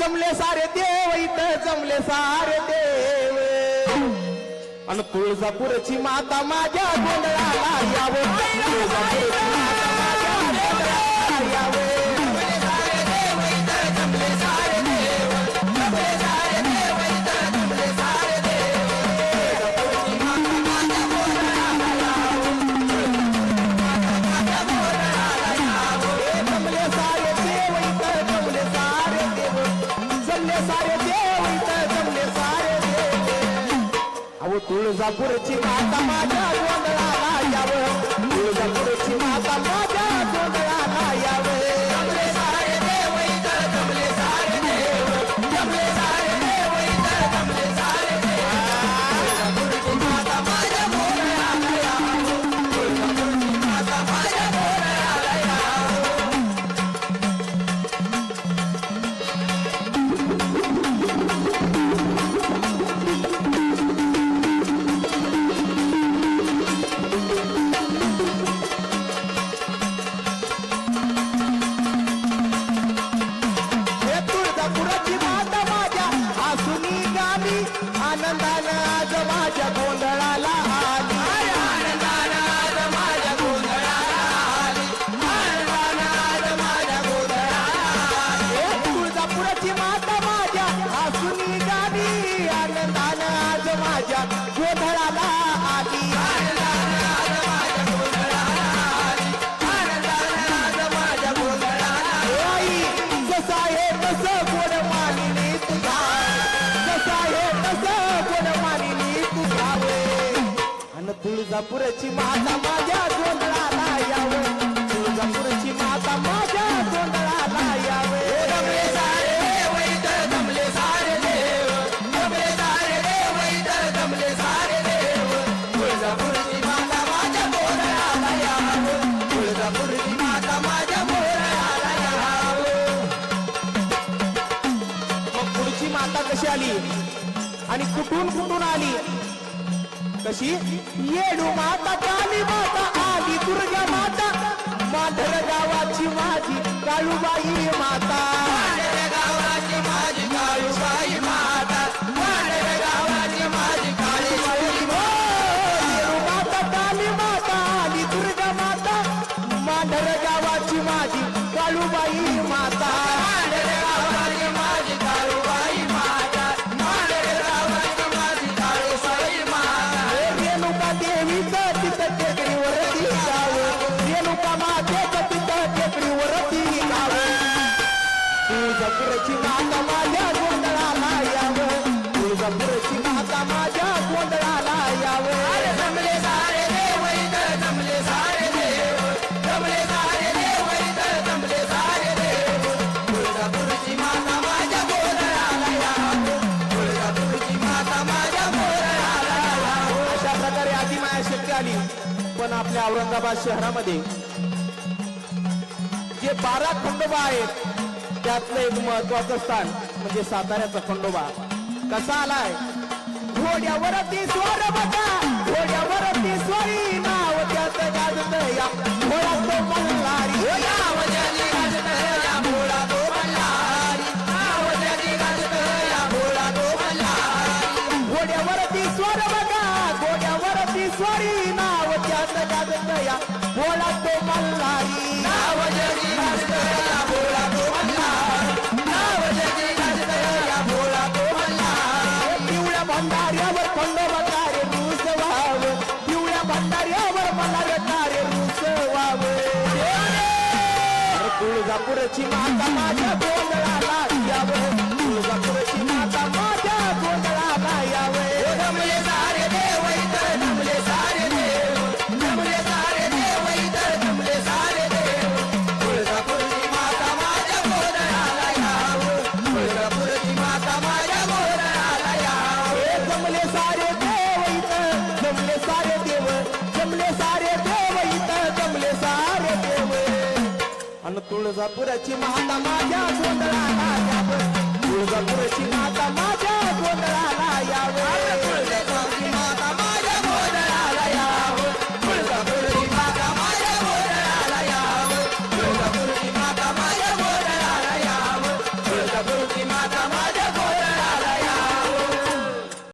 जमले सारे देव इथं जमले सारे देव. आणि तुळजापूरची माता माझ्या गोंधळाला यावं. सारे देव इथं जमले सारे देव. अहो तुळजापूरची माता माझ्या माझ्या गोंधळाला आली माझ्या गोंधळाला माझ्या गोंधळाला तुळजापुराची माता माझ्या आज माझ्या गोंधळाला आली जसा आहे तसं गोड मानिनी तुळजापूरची माता माझ्या गोंधळाला यावे. तुळजापूरची माता माझ्या गोंधळाला यावे. सारे देव सारे देव. सारे देव सारे देव. तुळजापूरची माता माझ्या गोंधळाला तुळजापूरची माता माझ्या गोंधळाला मग पुढची माता कशी आली? आणि कुठून कुठून आली? कशी? येडू माता काली माता आली दुर्गा माता. माधर गावाची माझी काळूबाई माता. गावाची माझी काळूबाई माता. माधर गावाची माझी काळूबाई येडू माता. काली माता आली दुर्गा माता. माधर गावाची माझी काळूबाई माता. आली पण आपल्या औरंगाबाद शहरामध्ये जे बारा खंडोबा आहेत त्यातलं एक महत्वाचं स्थान म्हणजे साताऱ्याचा खंडोबा. कसा आलाय? घोड्यावरती स्वर बघा घोड्यावरती स्वरी स्वरी नाव त्याचं गाजत या घोडा तो मल्हारी. नाव ज्याची गाजत या घोडा तो मल्हारी. नाव ज्याची गाजत या घोडा तो मल्हारी. पिवळ्या भंडाऱ्यावर खंडोबा कार्य रुसवाव पिवळ्या भंडाऱ्यावर मल्हार कार्य रुसवाव तुळजापूरची माता माझ्या गोंधळाला यावं आणि तुळजापुराची माता माझ्या गोंधळाला